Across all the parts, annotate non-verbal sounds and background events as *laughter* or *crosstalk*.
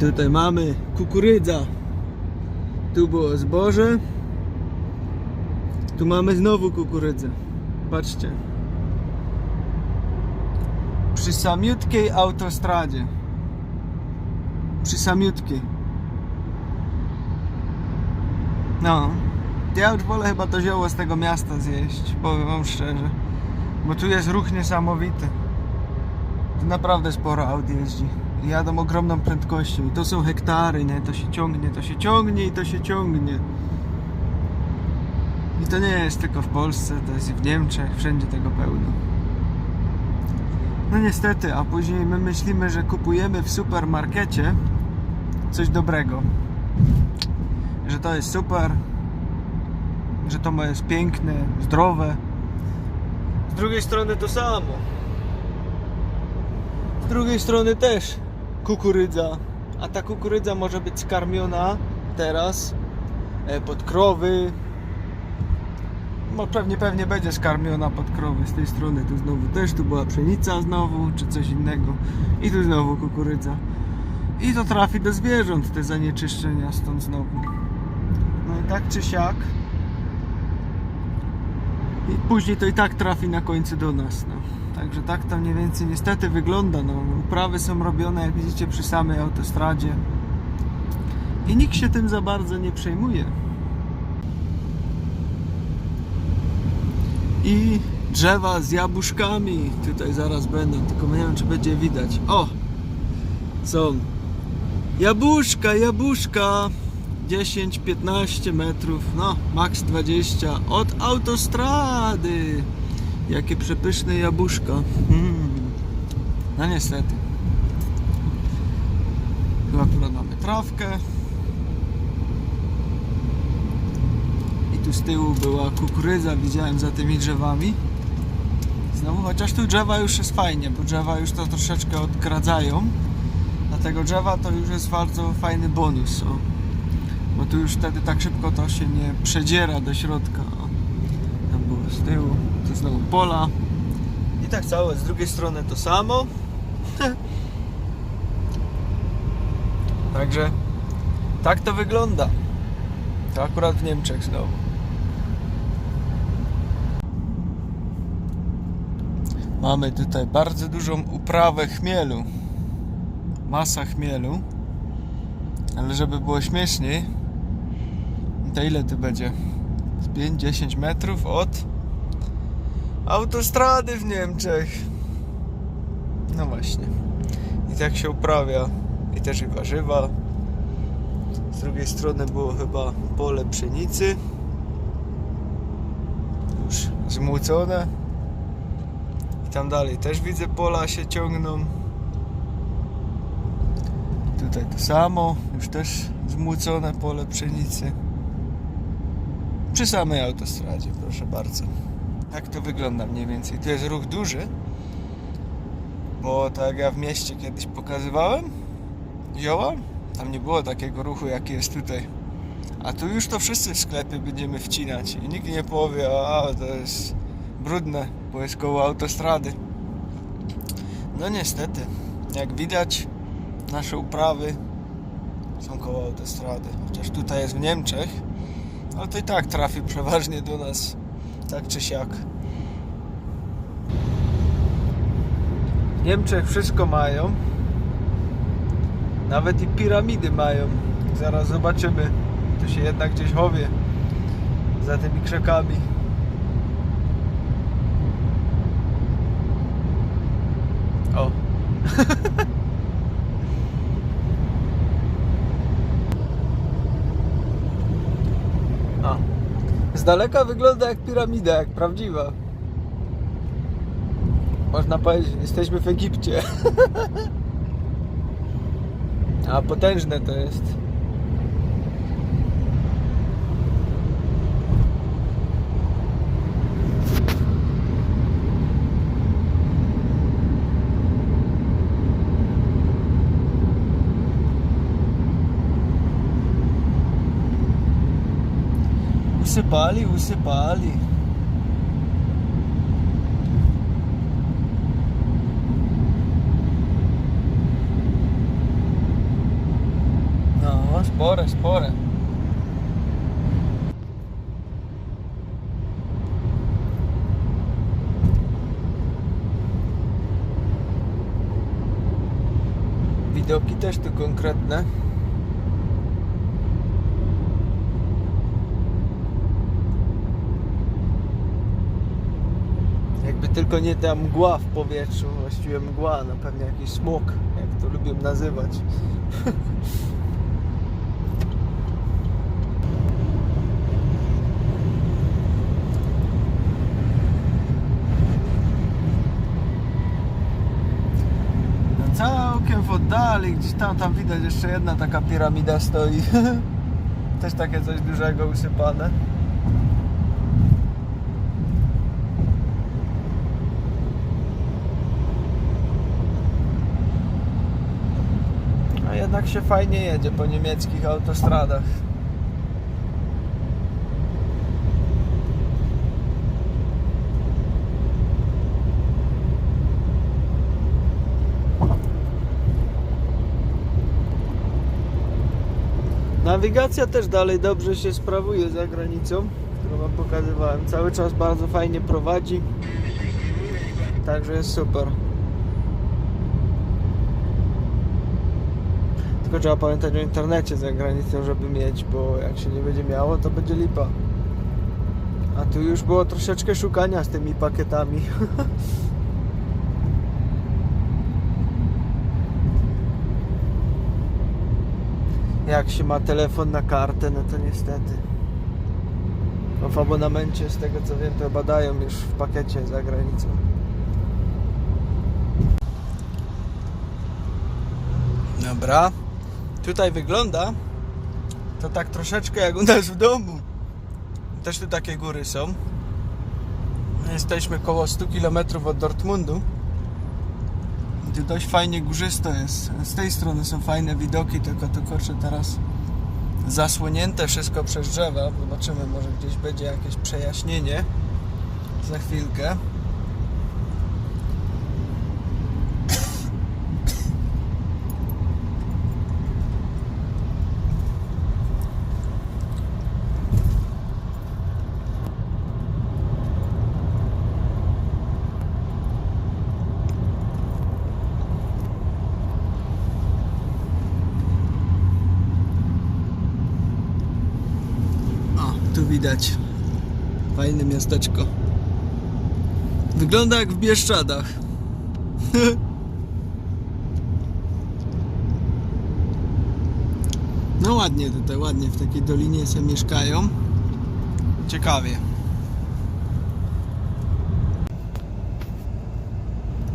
Tutaj mamy kukurydza. Tu było zboże. Tu mamy znowu kukurydzę. Patrzcie. Przy samiutkiej autostradzie. Przy samiutkiej. No. Ja już wolę chyba to zioło z tego miasta zjeść, powiem wam szczerze. Bo tu jest ruch niesamowity. Tu naprawdę sporo aut jeździ. Jadą ogromną prędkością. I to są hektary, nie? To się ciągnie, to się ciągnie i to się ciągnie. I to nie jest tylko w Polsce, to jest i w Niemczech, wszędzie tego pełno. No niestety, a później my myślimy, że kupujemy w supermarkecie coś dobrego. Że to jest super, że to jest piękne, zdrowe. Z drugiej strony to samo. Z drugiej strony też kukurydza. A ta kukurydza może być skarmiona teraz e, pod krowy. No pewnie, pewnie będzie skarmiona pod krowy z tej strony. Tu znowu też, tu była pszenica znowu, czy coś innego. I tu znowu kukurydza. I to trafi do zwierząt, te zanieczyszczenia stąd znowu. No i tak czy siak. I później to i tak trafi na końcu do nas. No. Także tak to mniej więcej niestety wygląda. No. Uprawy są robione, jak widzicie, przy samej autostradzie. I nikt się tym za bardzo nie przejmuje. I drzewa z jabłuszkami tutaj zaraz będą, tylko nie wiem czy będzie widać. O! Są jabłuszka, jabłuszka. 10-15 metrów, no maks 20 od autostrady. Jakie przepyszne jabłuszka. Mm. No niestety. Tu akurat mamy trawkę. I tu z tyłu była kukurydza, widziałem za tymi drzewami. Znowu, chociaż tu drzewa już jest fajnie, bo drzewa już to troszeczkę odgradzają. Dlatego drzewa to już jest bardzo fajny bonus. O. Bo tu już wtedy tak szybko to się nie przedziera do środka. Tam było z tyłu, tu znowu pola. I tak całe, z drugiej strony to samo. *laughs* Także tak to wygląda. To akurat w Niemczech znowu. Mamy tutaj bardzo dużą uprawę chmielu. Masa chmielu. Ale żeby było śmieszniej, to ile to będzie? Z 5-10 metrów od autostrady w Niemczech. No właśnie. I tak się uprawia. I też i warzywa. Z drugiej strony było chyba pole pszenicy. Już zmłócone. I tam dalej też widzę pola się ciągną. Tutaj to samo, już też zmłócone pole pszenicy. Przy samej autostradzie, proszę bardzo. Tak to wygląda mniej więcej. Tu jest ruch duży, bo tak jak ja w mieście kiedyś pokazywałem zioła, tam nie było takiego ruchu jaki jest tutaj. A tu już to wszyscy w sklepy będziemy wcinać i nikt nie powie, a to jest brudne, bo jest koło autostrady. No niestety, jak widać, nasze uprawy są koło autostrady. Chociaż tutaj jest w Niemczech, ale to i tak trafi przeważnie do nas, tak czy siak. W Niemczech wszystko mają. Nawet i piramidy mają. Zaraz zobaczymy. To się jednak gdzieś chowie za tymi krzakami. O. *laughs* A. Z daleka wygląda jak piramida, jak prawdziwa. Można powiedzieć, jesteśmy w Egipcie. *laughs* A potężne to jest. Cepali, o Cepali. Não, bora, bora. Видео tu конкретно. Jakby tylko nie ta mgła w powietrzu, właściwie mgła, no pewnie jakiś smog, jak to lubię nazywać. No całkiem w oddali, gdzieś tam, tam widać jeszcze jedna taka piramida stoi. *laughs* Też takie coś dużego usypane. A jednak się fajnie jedzie po niemieckich autostradach. Nawigacja też dalej dobrze się sprawuje za granicą, którą Wam pokazywałem. Cały czas bardzo fajnie prowadzi. Także jest super. Tylko trzeba pamiętać o internecie za granicą, żeby mieć, bo jak się nie będzie miało, to będzie lipa. A tu już było troszeczkę szukania z tymi pakietami. *laughs* jak się ma telefon na kartę, no to niestety. No w abonamencie, z tego co wiem, to badają już w pakiecie za granicą. Dobra. Tutaj wygląda to tak troszeczkę jak u nas w domu. Też tu takie góry są. Jesteśmy koło 100 km od Dortmundu. Tu dość fajnie górzysto jest. Z tej strony są fajne widoki, tylko to kurczę teraz zasłonięte wszystko przez drzewa. Zobaczymy, może gdzieś będzie jakieś przejaśnienie za chwilkę. O, tu widać. Fajne miasteczko. Wygląda jak w Bieszczadach. *laughs* No ładnie tutaj, ładnie w takiej dolinie sobie mieszkają. Ciekawie.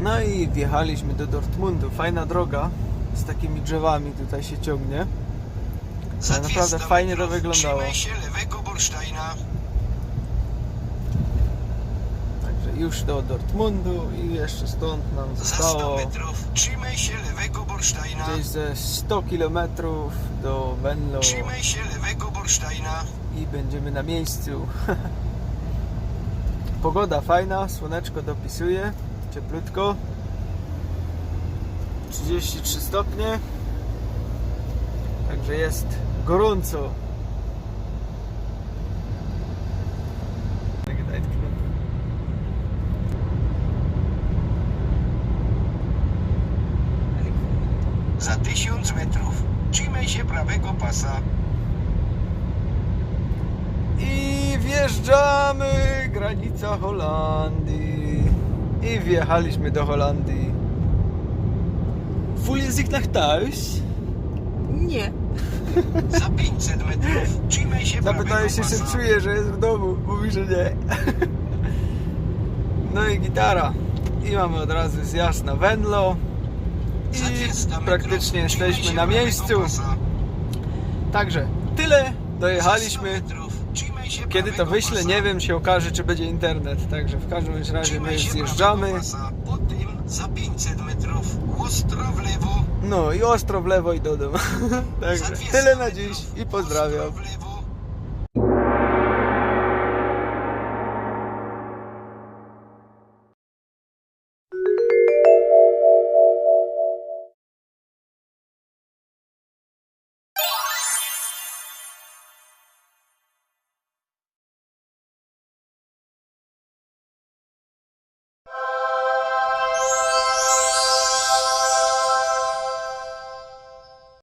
No i wjechaliśmy do Dortmundu. Fajna droga z takimi drzewami tutaj się ciągnie. Naprawdę 200 fajnie to wyglądało. Się lewego Bolsztajna. Także już do Dortmundu i jeszcze stąd nam Za 100 zostało metrów trzymaj się lewego Bolsztajna. gdzieś ze 100 km do Venlo Trzymaj się lewego Bolsztajna. i będziemy na miejscu. *laughs* Pogoda fajna, słoneczko dopisuje, cieplutko. 33 stopnie. Także jest gorąco. Za 1000 metrów trzymaj się prawego pasa. I wjeżdżamy, granica Holandii. I wjechaliśmy do Holandii. Voel je zich nach thuis? Nie. Za 500 metrów trzymaj się prawego Zapytałeś się, czy pasa. czuje, że jest w domu. Mówi, że nie. No i gitara. I mamy od razu zjazd na Venlo. Za 200 I praktycznie jesteśmy na miejscu. Także tyle. Za 100 Dojechaliśmy. Kiedy to wyślę, nie wiem, się okaże, czy będzie internet. Także w każdym razie my zjeżdżamy. prawego pasa. Potem za 500 metrów ostro w lewo. No i ostro w lewo i do domu. *laughs* Także 200 tyle na dziś i pozdrawiam.